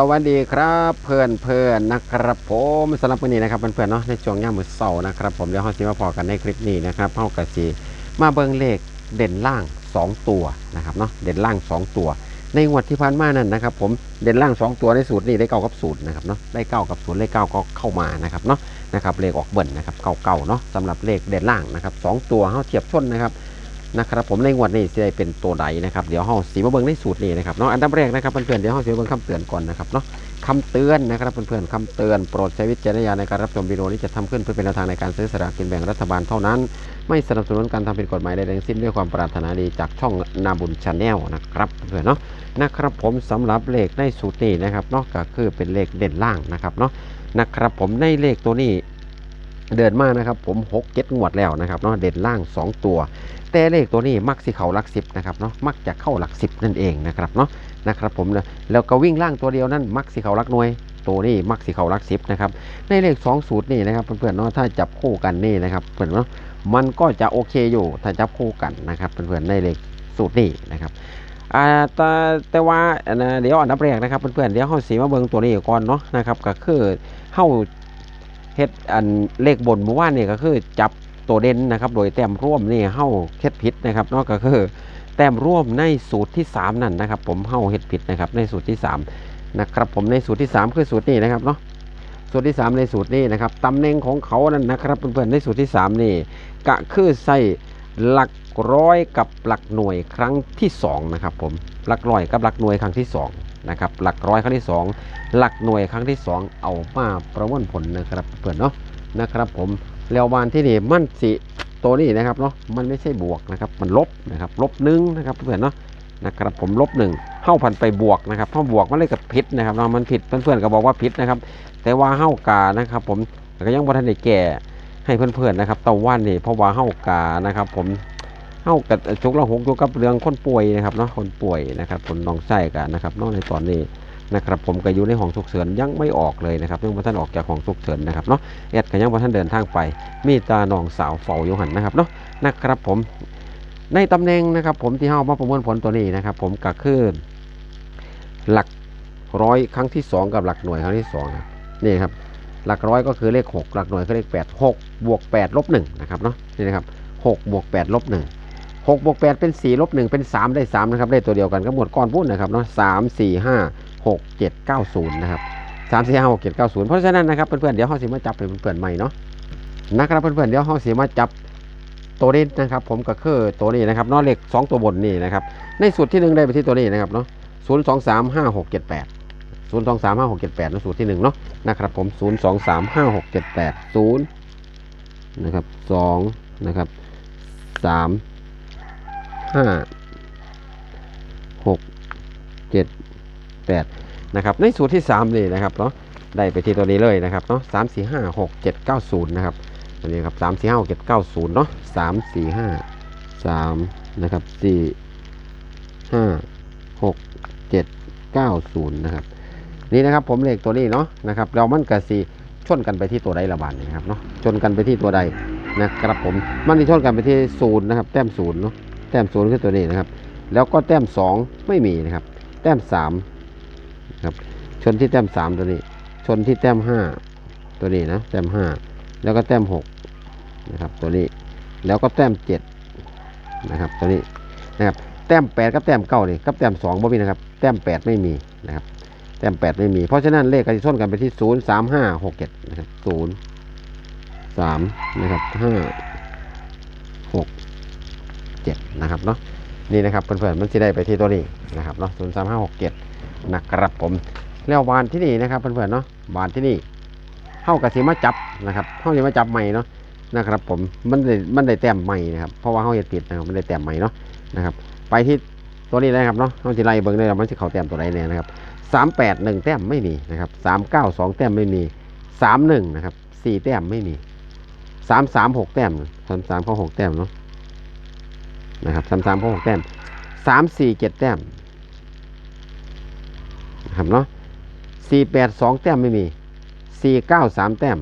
สวัสดีครับเพื่อนเพื่อนนะครับผมสำหรับวันนี้นะครับเพื่อนๆเนาะในช่วงย่ามมือเสาร์นะครับผมเดี๋ยวเราสิมาพอกันในคลิปนี้นะครับเฮากะสีมาเบิ่งเลขเด่นล่าง 2 ตัวนะครับเนาะเด่นล่าง 2 ตัว ในงวดที่ผ่านมานั่นนะครับผมเด่นล่าง 2 ตัวในสูตรนี้ได้เก้ากับศูนย์นะครับเนาะได้เก้ากับศูนย์เลขเก้าก็เข้ามานะครับเนาะนะครับเลขออกเบิ่นนะครับเก้าเก้าเนาะสำหรับเลขเด่นล่างนะครับสองตัวเฮาเทียบชนนะครับ นะครับผมในงวดนี้จะได้เป็นตัวใดนะครับเดี๋ยวห้องสีมาเบิ้งในสูตรนี้นะครับเนาะอันดับแรกนะครับเพื่อนๆเดี๋ยวห้องสีมาเบิงคำเตือนก่อนนะครับเนาะคำเตือนนะครับเพื่อนๆคำเตือนโปรดใช้วิจารณญาณในการรับชมวิดีโอนี้จะทำขึ้นเพื่อเป็นแนวทางในการซื้อสลากกินแบ่งรัฐบาลเท่านั้น ไม่สนับสนุนการทำผิดกฎหมายใดทั้งสิ้นด้วยความปรารถนาดีจากช่องนาบุญชาแนลนะครับเพื่อนเนาะนะครับผมสำหรับเลขในสูตรนี้นะครับเนาะก็คือเป็นเลขเด่นล่างนะครับเนาะนะครับผมในเลขตัวนี้เดินมานะครับผมหกเก็ดงวดแล้วนะครับเนาะเด่นล่างสองตัว แต่เลขตัวนี้มักสิเขาหลักสิบนะครับเนาะมักจะเข้าหลักสิบนั่นเองนะครับเนาะนะครับผมนะแล้วก็วิ่งล่างตัวเดียวนั่นมักสิเขาหลักหน่วยตัวนี้มักสิเขาหลักสิบนะครับในเลข2สูตรนี่นะครับเพื่อนๆเนาะถ้าจับคู่กันนี่นะครับเพื่อนเนาะมันก็จะโอเคอยู่ถ้าจับคู่กันนะครับเพื่อนๆในเลขสูตรนี้นะครับแต่แต่ว่าเดี๋ยวอันดับแรกนะครับเพื่อนๆเดี๋ยวเฮาสีมาเบิงตัวนี้ก่อนเนาะนะครับก็คือเฮาเฮ็ดอันเลขบนเมื่อวานนี่ก็คือจับ ตัวเด่นนะครับ โดยแต้มร่วมนี่เฮ้าเฮ็ดผิดนะครับนอกก็คือแต้มร่วมในสูตรที่ 3 นั่นนะครับ ผมเฮ้าเฮ็ดผิดนะครับในสูตรที่ 3 นะครับผมในสูตรที่ 3 คือสูตรนี้นะครับเนาะสูตรที่ 3 ในสูตรนี้นะครับตำแหน่งของเขานั่นนะครับเพื่อนๆในสูตรที่ 3 นี่ก็คือใส่หลักร้อยกับหลักหน่วยครั้งที่2นะครับผมหลักร้อยกับหลักหน่วยครั้งที่2นะครับหลักร้อยครั้งที่ 2 หลักหน่วยครั้งที่ 2 เอามาประมวลผลนะครับเพื่อนเนาะนะครับผม แล้วบานที่นี่มันสิตัวนี้นะครับเนาะมันไม่ใช่บวกนะครับ มันลบนะครับลบหนึ่งนะครับเพื่อนเนาะนะครับผมลบหนึ่งเข้าพันไปบวกนะครับเพราบวกมันเลยกับผิดนะครับเนาะมันผิดเพื่อนๆก็บอกว่าผิดนะครับ แต่ว่าเข้ากานะครับ ผมก็ยังบ่ทันได้แก่ให้เพื่อนๆนะครับตะวันนี่เพราะว่าเข้ากานะครับ ผมเข้ากับจุกละหกอยู่กับเรื่องคนป่วยนะครับเนาะคนป่วยนะครับคนน้องไส้กันนะครับเนอกในตอนนี้ นะครับผมก็อยู่ในห้องฉุกเฉินยังไม่ออกเลยนะครับยังไม่ทันออกจากห้องฉุกเฉินนะครับเนาะแอดก็ยังบ่ท่านเดินทางไป มีตานองสาวเฝ้าอยู่หันนะครับเนาะนะครับผมในตำแหน่งนะครับผมที่เฮามาประมวลผลตัวนี้นะครับผมก็คือหลักร้อยครั้งที่ 2 กับหลักหน่วยครั้งที่2ครับนี่ครับหลักร้อยก็คือเลข 6 หลักหน่วยคือเลข 8 6บวก8ลบ1นะครับเนาะนี่นะครับ6บวก8ลบ1 6บวก8เป็น4ลบ1เป็น 3 ได้3นะครับได้ตัวเดียวกันก็หมวดก้อนพูดนะครับเนาะ3 4 5 6 7 9 0นะครับสามสี่ห้าหกเจ็ดเก้าศูนย์เพราะฉะนั้นนะครับเพื่อนๆเดี๋ยวเขาสิมาจับเป็นเพื่อนๆใหม่เนาะนะครับเพื่อนๆเดี๋ยวเขาสิมาจับตัวนี้นะครับ ผมก็คือตัวนี้นะครับนอเลขสองตัวบนนี่นะครับในสูตรที่หนึ่งได้ไปที่ตัวนี้นะครับเนาะศูนย์สองสามห้าหกเจ็ดแปดศูนย์สองสามห้าหกเจ็ดแปดในสูตรที่หนึ่งเนาะนะครับผมศูนย์สองสามห้าหกเจ็ดแปดศูนย์นะครับสองนะครับสามห้าหกเจ็ดแปด นะครับในสูตรที่ 3 นี่นะครับเนาะได้ไปที่ตัวนี้เลยนะครับเนาะสามสี่ห้าหกเจ็ดเก้าศูนย์นะครับตัวนี้ครับสามสี่ห้าหกเจ็ดเก้าศูนย์เนาะสามสี่ห้าสามนะครับสี่ห้าหกเจ็ดเก้าศูนย์นะครับนี่นะครับผมเลขตัวนี้เนาะนะครับเรามันกระสีชนกันไปที่ตัวใดละบาทนี่ครับเนาะชนกันไปที่ตัวใดนะครับผมมันที่ชนกันไปที่ศูนย์นะครับแต้มศูนย์เนาะแต้มศูนย์คือตัวนี้นะครับแล้วก็แต้มสองไม่มีนะครับ แต้มสาม ครับ ชนที่แต้มสามตัวนี้ ชนที่แต้มห้าตัวนี้นะแต้มห้าแล้วก็แต้มหกนะครับ ตัวนี้แล้วก็แต้มเจ็ดนะครับ ตัวนี้นะครับแต้มแปดกับแต้มเก้านี่กับแต้มสองบ่มีนะครับ แต้มแปดไม่มีนะครับ แต้มแปดไม่มี เพราะฉะนั้นเลขก็จะชนกันไปที่ศูนย์สามห้าหกเจ็ดนะครับศูนย์สามนะครับห้าหกเจ็ดนะครับเนาะนี่นะครับเพื่อนๆมันจะได้ไปที่ตัวนี้นะครับเนาะศูนย์สามห้าหกเจ็ด นะครับผมแล้วบานที่นี่นะครับเพื่อนๆเนาะบานที่นี่เข้ากับสีมาจับนะครับเข้าสีมาจับใหม่เนาะนะครับ ผมมันได้มันได้แต้มใหม่นะครับเพราะว่าเข้าเฮ็ดผิดนะครับมันได้แต้มใหม่เนาะนะครับ ไปที่ตัวนี้นะครับเนาะเข้าจะไล่เบิ่งได้มันจะเข้าแต้มตัวไหนเนี่ยนะครับสามแปดหนึ่งแต้มไม่มีนะครับสามเก้าสองแต้มไม่มีสามหนึ่งนะครับสี่แต้มไม่มีสามสามหกแต้มสามสามเข้าหกแต้มเนาะนะครับสามสามเข้าหกแต้มสามสี่เจ็ดแต้ม ครับเนาะสี่แปดสองแต้มไม่มีสี่เก้าสามแต้ม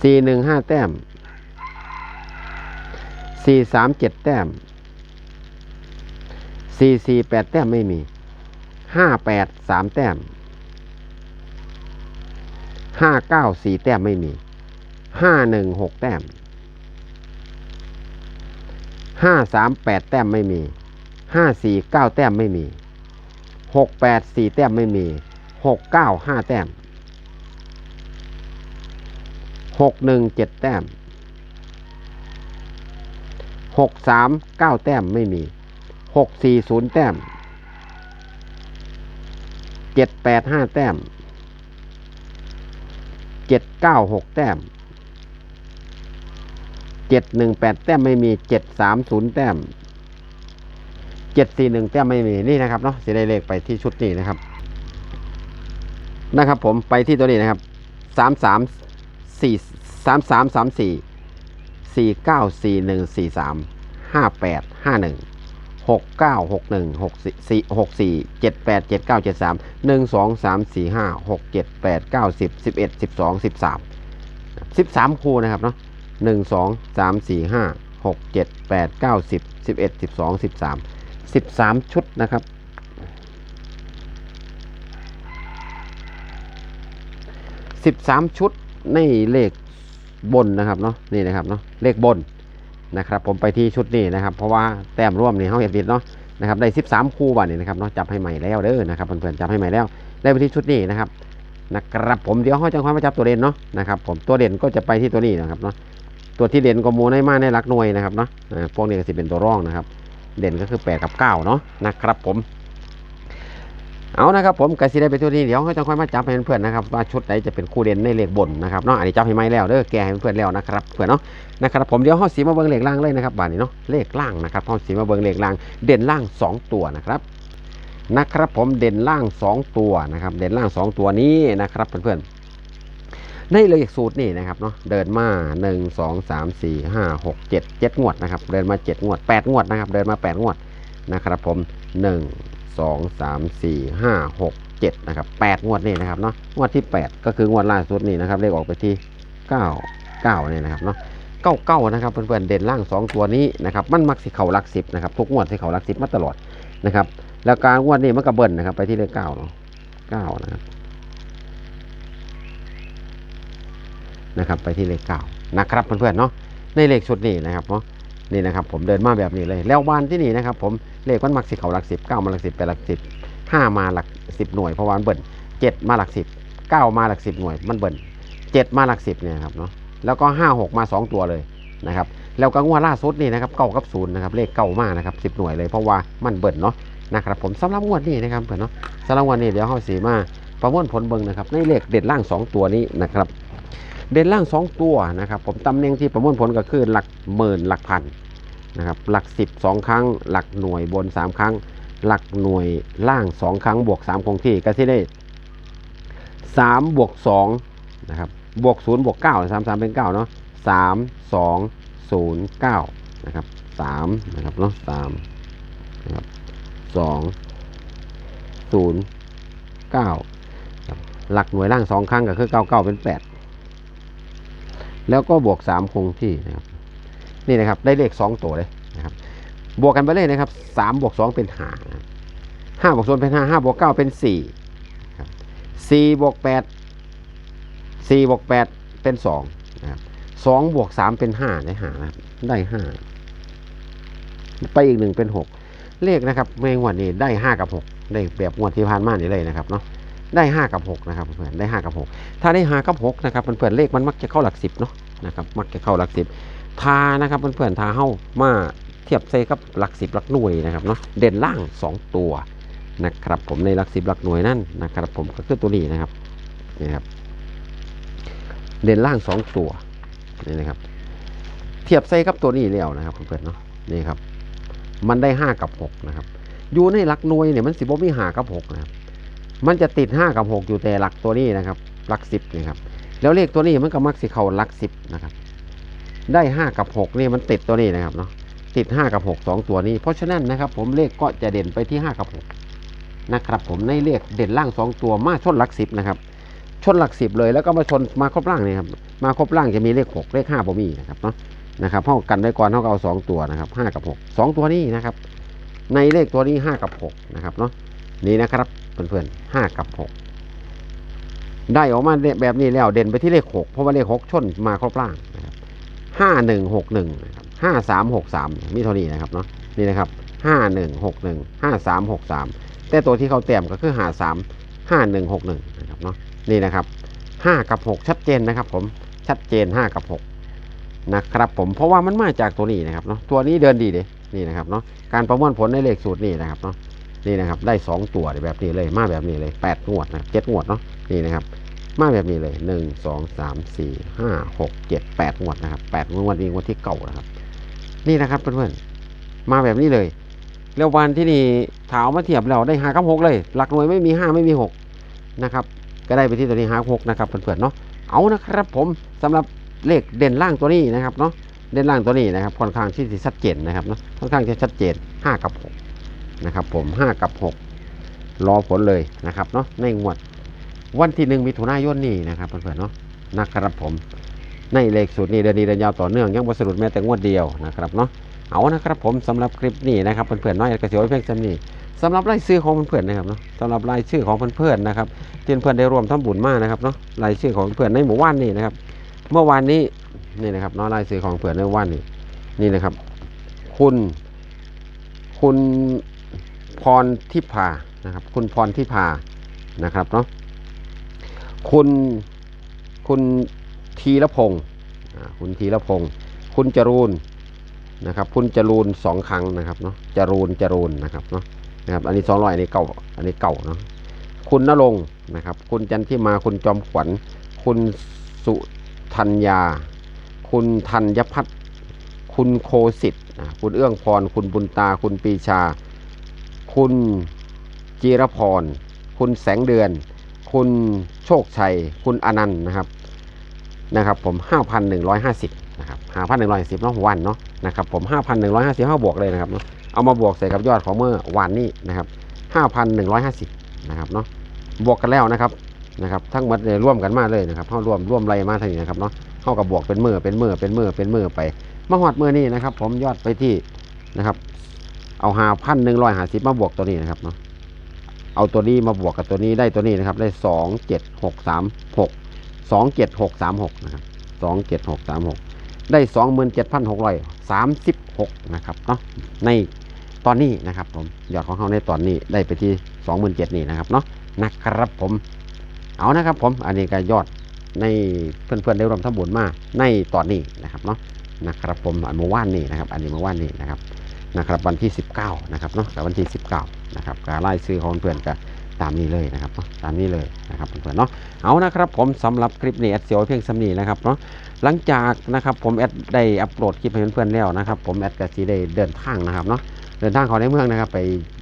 สี่หนึ่งห้าแต้มสี่สามเจ็ดแต้มสี่สี่แปดแต้มไม่มีห้าแปดสามแต้มห้าเก้าสี่แต้มไม่มีห้าหนึ่งหกแต้มห้าสามแปดแต้มไม่มี ห้าสี่เก้าแต้มไม่มีหกแปดสี่แต้มไม่มีหกเก้าห้าแต้มหกหนึ่งเจ็ดแต้มหกสามเก้าแต้มไม่มีหกสี่ศูนย์แต้มเจ็ดแปดห้าแต้มเจ็ดเก้าหกแต้มเจ็ดหนึ่งแปดแต้มไม่มีเจ็ดสามศูนย์แต้ม เจ็ดสี่หนึ่งแต้มไม่มีนี่นะครับเนาะสีได้เลขไปที่ชุดนี้นะครับ นะครับผมไปที่ตัวนี้นะครับสามสามสี่สามสามสามสี่สี่เก้าสี่หนึ่งสี่สามห้าแปดห้าหนึ่งหกเก้าหกหนึ่งหกสี่หกสี่เจ็ดแปดเจ็ดเก้าเจ็ดสามหนึ่งสองสามสี่ห้าหกเจ็ดแปดเก้าสิบสิบเอ็ดสิบสองสิบสามสิบสามคู่นะครับเนาะหนึ่งสองสามสี่ห้าหกเจ็ดแปดเก้าสิบสิบเอ็ดสิบสองสิบสาม สิบสามชุดนะครับสิบสามชุดในเลขบนนะครับเนาะนี่นะครับเนาะเลขบนนะครับผมไปที่ชุดนี้นะครับ เพราะว่าแต้มร่วมนี่เขาเห็นผิดเนาะนะครับได้สิบสามคู่วันนี้นะครับเนาะจับให้ใหม่แล้วเด้อนะครับเพื่อนๆจับให้ใหม่แล้ว ได้ไปที่ชุดนี้นะครับนะครับผมเดี๋ยวเขาจะค่อยมาจับตัวเด่นเนาะนะครับผมตัวเด่นก็จะไปที่ตัวนี้นะครับเนาะตัวที่เด่นก็มูในมาในหลักหน่วยนะครับเนาะพวกนี้ก็จะเป็นตัวร่องนะครับ เด่นก็คือแปดกับเก้าเนาะนะครับผม เอานะครับผมกสิได้ไปตัวนี้เดี๋ยวเขาจะค่อยมาจับให้เพื่อนนะครับว่าชุดไหนจะเป็นคู่เด่นในเลขบนนะครับเนาะอันนี้จับให้ไหมแล้วเด้อแกให้เพื่อนแล้วนะครับเพื่อนเนาะนะครับผมเดี๋ยวเขาสีมาเบิ้งเลขล่างเลยนะครับบานนี้เนาะเลขล่างนะครับเขาสีมาเบิ้งเลขล่างเด่นล่าง 2 ตัวนะครับนะครับผมเด่นล่าง 2 ตัวนะครับเด่นล่าง 2 ตัวนี้นะครับเพื่อนๆ ในเลขสูตรนี่นะครับเนาะเดินมา 1 2 3 4 5 6 7 7 งวดนะครับเดินมา 7 งวด 8 งวดนะครับเดินมา 8 งวดนะครับผม1สองสามสี่ห้าหกเจ็ดนะครับแปดงวดนี่นะครับเนาะงวดที่แปดก็คืองวดล่าสุดนี่นะครับเลขออกไปที่เก้าเก้านี่ยนะครับเนาะเก้าเก้านะครับเพื่อนๆเด่นล่างสองตัวนี้นะครับมันมักสิเข่าหลักสิบนะครับทุกงวดสิเข่าหลักสิบมาตลอดนะครับแล้วการงวดนี้มันก็เบิ้ลนะครับไปที่เลขเก้าเนาะเก้านะครับ นะครับไปที่เลขเก้านะครับเพื่อนๆเนาะในเลขชุดนี้นะครับเนาะนี่นะครับผมเดินมาแบบนี้เลย แล้ววันที่นี่นะครับผมเลขมันมักสิเขาหลักสิบเก้ามาหลักสิบแปดหลักสิบห้ามาหลักสิบหน่วยเพราะวันเบิ่นเจ็ดมาหลักสิบเก้ามาหลักสิบหน่วยมันเบิ่นเจ็ดมาหลักสิบเนี่ยครับเนาะแล้วก็ห้าหกมาสองตัวเลยนะครับแล้วก็งวดล่าสุดนี่นะครับเก้ากับศูนย์นะครับเลขเก้ามากนะครับสิบหน่วยเลยเพราะว่ามันเบิ่นเนาะนะครับผมสำหรับงวดนี้นะครับเพื่อนเนาะสำหรับงวันนี้เดี๋ยวเขาสีมาประมวลผลเบิ่งนะครับในเลขเด็ดล่างสองตัวนี้นะครับ เด่นล่างสองตัวนะครับผมตำแหน่งที่ประมวลผลก็คือหลักหมื่นหลักพันนะครับหลักสิบสองครั้ง หลักหน่วยบนสามครั้ง หลักหน่วยล่างสองครั้ง บวกสามคงที่ก็ที่ได้สามบวกสองนะครับบวกศูนย์บวกเก้าสามสามเป็นเก้าเนาะสามสองศูนย์เก้านะครับสามนะครับเนาะสามนะครับสองศูนย์เก้าหลักหน่วยล่างสองครั้งก็คือเก้าเก้าเป็นแปด แล้วก็บวกสามคงที่นะครับนี่นะครับได้เลขสองตัวเลยนะครับบวกกันไปเลยนะครับสามบวกสองเป็นห้านะครับห้าบวกศูนย์เป็นห้าห้าบวกเก้าเป็นสี่ครับสี่บวกแปดสี่บวกแปดเป็นสองนะครับสองบวกสามเป็นห้าได้ห้านะได้ห้าไปอีกหนึ่งเป็นหกเลขนะครับเมื่อวันนี้ได้ห้ากับหกได้แบบงวดที่ผ่านมานี่เลยนะครับเนาะ ได้ห้ากับหกนะครับเพื่อนได้ห้ากับหกถ้าได้ห้ากับหกนะครับเพื่อนๆเลขมันมักจะเข้าหลักสิบเนาะนะครับมักจะเข้าหลักสิบทานะครับเพื่อนๆทาเข้ามาเทียบใส่กับหลักสิบหลักหน่วยนะครับเนาะเด่นล่าง 2 ตัวนะครับผมในหลักสิบหลักหน่วยนั่นนะครับผมก็คือตัวนี้นะครับนี่ครับเด่นล่าง 2 ตัวนี่นะครับเทียบใส่กับตัวนี้แล้วนะครับเพื่อนๆเนาะนี่ครับมันได้ 5 กับ 6 นะครับอยู่ในหลักหน่วยเนี่ยมันสิบ่มีหากับ 6 นะครับ มันจะติด 5 กับ 6 อยู่แต่หลักตัวนี้นะครับ หลักสิบนี่ครับ แล้วเลขตัวนี้มันก็มักสิเข้าหลักสิบนะครับ ได้ 5 กับ 6 นี่มันติดตัวนี้นะครับเนาะ ติด 5 กับ 6 2 ตัวนี้ เพราะฉะนั้นนะครับ ผมเลขก็จะเด่นไปที่ 5 กับ 6 นะครับผมในเลขเด่นล่าง 2 ตัวมาชนหลักสิบนะครับ ชนหลักสิบเลยแล้วก็มาชนมาครบล่างนี่ครับ มาครบล่างจะมีเลข 6 เลข5ผมมีนะครับเนาะ นะครับเท่ากันไว้ก่อนเท่ากับเอา2ตัวนะครับ5กับ 6 2 ตัวนี้นะครับ ในเลขตัวนี้ 5 กับ 6 นะครับเนาะ นี่นะครับ เพื่อนๆห้ากับหกได้ออกมาแบบนี้แล้วเด่นไปที่เลขหกเพราะว่าเลขหกชนมาครบล่างนะครับห้าหนึ่งหกหนึ่งนะครับห้าสามหกสามมีเท่านี้นะครับเนาะนี่นะครับห้าหนึ่งหกหนึ่งห้าสามหกสามแต่ตัวที่เขาเต็มก็คือหาสามห้าหนึ่งหกหนึ่งนะครับเนาะนี่นะครับห้ากับหกชัดเจนนะครับ ผมชัดเจนห้ากับหกนะครับผมเพราะว่ามันมาจากตัวนี้นะครับเนาะตัวนี้เดินดีเด้นี่นะครับเนาะการประมวลผลในเลขสูตรนี่นะครับเนาะ นี่นะครับได้สองตัวแบบนี้เลยมาแบบนี้เลยแปดงวดนะเจ็ดงวดเนาะนี่นะครับมาแบบนี้เลยหนึ่งสองสามสี่ห้าหกเจ็ดแปดงวดนะครับแปดงวดนี้งวดที่เก่านะครับ นี่นะครับเพื่อนๆมาแบบนี้เลยแล้ววันที่นี่ถาเอามาเทียบเราได้ห้ากับหกเลย หลักหน่วยไม่มีห้าไม่มีหกนะครับก็ได้ไปที่ตัวนี้ห้าหกนะครับเพื่อนๆเนาะเอานะครับผมสำหรับเลขเด่นล่างตัวนี้นะครับเนาะเด่นล่างตัวนี้นะครับค่อนข้างที่จะชัดเจนนะครับเนาะค่อนข้างจะชัดเจนห้ากับหก นะครับผม 5 กับ 6 รอผลเลยนะครับเนาะในงวดวันที่หนึ่งมิถุนายนนี้นะครับเพื่อนๆเนาะนะครับผม ในเลขสูตรนี้เดือนนี้เดือนยาวต่อเนื่องยังบสรุปแม้แต่งวดเดียวนะครับเนาะเอานะครับผมสำหรับคลิปนี้นะครับเพื่อนๆน้อยกระเสียวเพียงจำนี้สำหรับรายชื่อของเพื่อนๆนะครับเนาะสำหรับรายชื่อของเพื่อนๆนะครับที่เพื่อนได้รวมทำบุญมากนะครับเนาะรายชื่อของเพื่อนในหมู่บ้านนี้นะครับ เมื่อวานนี้นี่นะครับเนาะรายชื่อของเพื่อนในหมู่บ้านนี้นี่นะครับ คุณ คุณ พรทิพานะครับ คุณพรทิพานะครับเนาะคุณคุณธีรพงศ์คุณธีรพงศ์คุณจรูนนะครับ คุณจรูนสองครั้งนะครับเนาะจรูนจรูนนะครับเนาะนะครับ อันนี้สองร้อยอันนี้เก่าอันนี้เก่าเนาะคุณนรงค์นะครับ คุณจันทิมาคุณจอมขวัญ คุณสุธัญญา คุณธัญพัฒน์คุณโคสิทธ์คุณเอื้องพร คุณบุญตา คุณปีชา คุณจีรพร คุณแสงเดือน คุณโชคชัย คุณอนันต์นะครับนะครับผม 5,150นะครับ5,110เนาะวันเนาะนะครับผม 5,150ห้าบวกเลยนะครับเนาะเอามาบวกใส่กับยอดของเมื่อวานนี้นะครับ5,150นะครับเนาะบวกกันแล้วนะครับนะครับทั้งหมดเลยร่วมกันมาเลยนะครับเข้าร่วมร่วมไรมาทางนี้นะครับเนาะเข้ากับบวกเป็นเมื่อเป็นเมื่อเป็นเมื่อเป็นเมื่อไปมาหอดเมื่อนี่นะครับ ผมยอดไปที่นะครับ เอาหาพันหนึ่งร้อยหาสิบมาบวกตัวนี้นะครับเนาะเอาตัวนี้มาบวกกับตัวนี้ได้ตัวนี้นะครับ ได้สองเจ็ดหกสามหกสองเจ็ดหกสามหกนะครับสองเจ็ดหกสามหกได้สองหมื่นเจ็ดพันหกร้อยสามสิบหกนะครับเนาะในตอนนี้นะครับผมยอดของเขาในตอนนี้ได้ไปที่สองหมื่นเจ็ดนี่นะครับเนาะนะครับผมเอานะครับผมอันนี้ก็ยอดในเพื่อนๆได้รวมทั้งบุญมาในตอนนี้นะครับเนาะนะครับผมอันเมื่อวานนี้นะครับ อันนี้เมื่อวานนี้นะครับ นะครับวันที่ 19นะครับเนาะกับวันที่ 19นะครับการไล่ซื้อของเพื่อนก็ตามนี้เลยนะครับเนาะตามนี้เลยนะครับเพื่อนเนาะเอานะครับผมสำหรับคลิปนี้แอดเสียวเพียงสำนีนะครับเนาะหลังจากนะครับผมแอดได้อัปโหลดคลิปให้เพื่อนๆแล้วนะครับผมแอดก็สีได้เดินทางนะครับเนาะเดินทางเขาในเมืองนะครับไป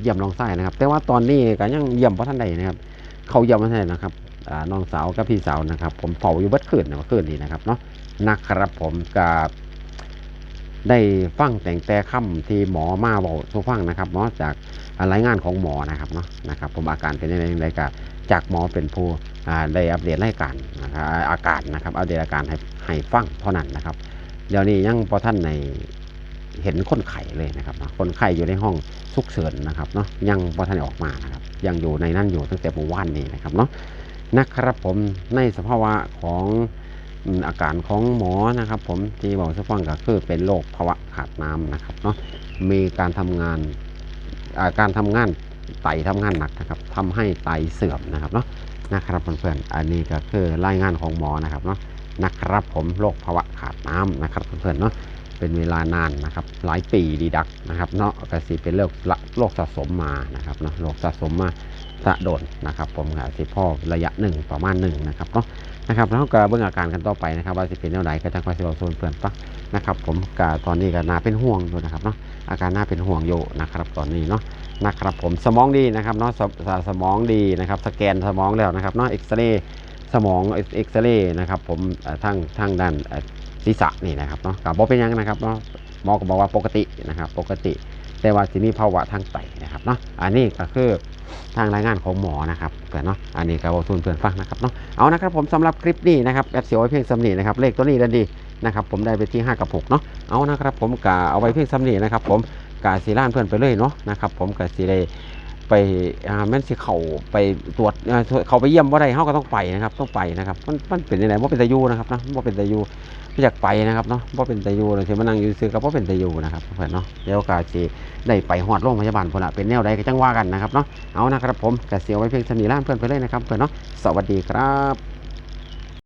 เยี่ยมน้องไส้นะครับ แต่ว่าตอนนี้ก็ยังเยี่ยมเพราะท่านใดนะครับ เขาเยี่ยมเพราะท่านนะครับอ่าน้องสาวกับพี่สาวนะครับ ผมเฝ้าอยู่บัดคืนนะเมื่อคืนนี้นะครับเนาะนะครับผมกับ ได้ฟังแต่งแต่คำที่หมอมาบอกทุกฟังนะครับเนาะจากรายงานของหมอนะครับเนาะนะครับ ผมอาการเป็นยังไงยังไงก็จากหมอเป็นผู้ได้อัปเดตรายการนะครับอาการนะครับอัปเดตอาการให้ให้ฟังเท่านั้นนะครับ เดี๋ยวนี้ยังพอท่านในเห็นคนไข้เลยนะครับนะคนไข้อยู่ในห้องฉุกเฉินนะครับเนาะยังพอท่านออกมานะครับยังอยู่ในนั้นอยู่ตั้งแต่เมื่อวานนี้นะครับเนาะนะครับผมในสภาวะของ อาการของหมอนะครับ ผมที่บอกสักฟังก็คือเป็นโรคภาวะขาดน้ำนะครับเนาะมีการทำงานอาการทำงานไตทำงานหนักนะครับทำให้ไตเสื่อมนะครับเนาะนะครับเพื่อนๆอันนี้ก็คือรายงานของหมอนะครับเนาะนะครับผมโรคภาวะขาดน้ำนะครับเพื่อนๆเนาะเป็นเวลานานนะครับหลายปีดีดักนะครับเนาะก็สิเป็นโรคละโรคสะสมมานะครับเนาะโรคสะสมมาสะโดนนะครับ ผมก็สิพ่อระยะหนึ่งประมาณหนึ่งนะครับเนาะ นะครับแล้วก็เบื้องอาการกันต่อไปนะครับ ว่าจะเป็นแนวไหนก็จะคอยสิบอกส่วนเพื่อนปะนะครับ ผมกตอนนี้ก็น่าเป็นห่วงอยู่นะครับเนาะอาการน่าเป็นห่วงอยู่นะครับตอนนี้เนาะนะครับผมสมองดีนะครับเนาะสสสมองดีนะครับสแกนสมองแล้วนะครับเนาะเอ็กซเรย์สมองเอ็กซเรย์นะครับผมเอ่อทางทางด้านศีรษะนี่นะครับเนาะกับบอเป็นยังนะครับเนาะหมอก็บอกว่าปกตินะครับปกติ แต่ว่าที่มีภาวะทางไตนะครับเนาะอันนี้ก็คือทางรายงานของหมอนะครับเพื่อนเนาะอันนี้ก็บอกทุนเพื่อนฟังนะครับเนาะเอานะครับผมสำหรับคลิปนี้นะครับแอดเสียวไว้เพียงสำนีนะครับเลขตัวนี้ดันดีนะครับผมได้ไปที่ 5 กับ6เนาะเอานะครับผมกะเอาไว้เพียงสำนีนะครับผมกะสีล้านเพื่อนไปเลยเนาะนะครับผมกะสีได้ ไปอ่าแม่นสิเขาไปตรวจอ่าเขาไปเยี่ยมว่าใดเฮาก็ต้องไปนะครับ ต้องไปนะครับ มันมันเป็นยังไงว่าเป็นตะยูนะครับเนาะว่าเป็นตะยูไม่อยากไปนะครับเนาะว่าเป็นตะยูเลยที่มานั่งอยู่ซื้อกับว่าเป็นตะยูนะครับเพื่อนเนาะเดี๋ยวกาสิได้ไปหอดโรงพยาบาลพุ่นละเป็นแนวใดก็จังว่ากันนะครับเนาะเอานะครับผมกะเสียวไว้เพียงสนีล่าเพื่อนไปเลยนะครับเพื่อนเนาะสวัสดีครับ